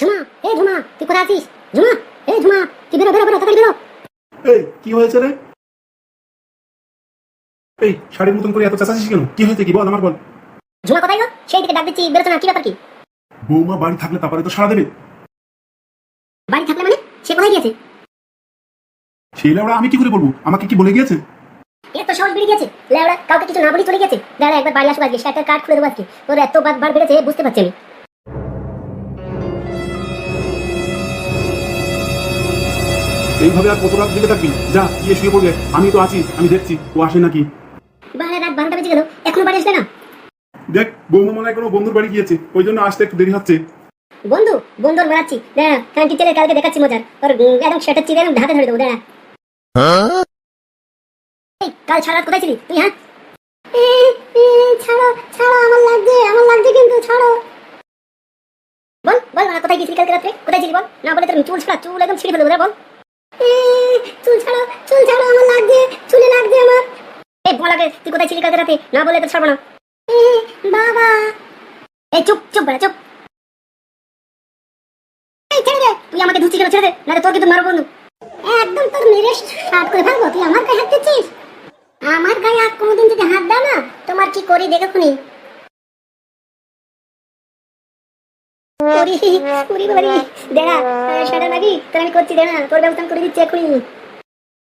ঝুমা এ ঝুমা তুই কোথায় আছিস? ঝুমা এ ঝুমা তুই বেরো বেরো বেরো তাড়াতাড়ি বেরো। এই কি হয়েছে রে? এই শাড়ির মতন করে এত কেন? কি হয়েছে কি? বল আমার বল। ঝুমা কোথায় গো? সেই দিকে ডাক দিচ্ছি না কি ব্যাপার কি? বৌমা বাড়ি থাকলে তারপরে তো সারা দেবে। বাড়ি থাকলে মানে? সে কোথায় গিয়েছে? সেই লেওড়া আমি কি করে বলব? আমাকে কি বলে গিয়েছে? এত সাহস বেড়ে গেছে লেওড়া কাউকে কিছু না বলে চলে গেছে দাঁড়া একবার বাড়ি আসব আজকে সেটা কার্ড খুলে দেবো আজকে। তোর এত বার বার বেড়েছে বুঝতে পারছি আমি। এইভাবে আর কত রাত জেগে থাকবি? যা গিয়ে শুয়ে পড়বে। আমি তো আছি আমি দেখছি। ও আসে নাকি? বারে রাত বারোটা বেজে গেল। এখনও বাড়ি আসবে না? দেখ বৌমা মনে হয় কোনো বন্ধুর বাড়ি গিয়েছে। ওই জন্য আসতে একটু দেরি হচ্ছে। বন্ধু বন্ধুর বেড়াচ্ছি দাঁড়া কান্টি ছেলে কালকে দেখাচ্ছি মজার। ওর একদম সেটা একদম ঢাতে ধরে দেবো দাঁড়া। কাল ছাড়া রাত কোথায় ছিলি? তুই হ্যাঁ? ছাড়ো ছাড়ো আমার লাগছে আমার লাগছে কিন্তু ছাড়ো। বল বল না কোথায় গেছিলি কালকে রাত্রে? কোথায় ছিলি বল? না বলে তোর চুল ছাড়া চুল একদম ছিঁড়ে ফেলব বল। চুল না বলে তোর ছাড়বো না। একদম তোর মেরে ফেলব, তুই আমার গায়ে হাত দিচ্ছিস? আমার গায়ে হাত কোনোদিন যদি হাত দাও না, তোমার কি করি দেখে খুনি? ওরি ওরি বাবারি দেনা সেটা নাকি তোর আমি করছি দেনা তোর ব্যবস্থা করে দিচ্ছি এখনই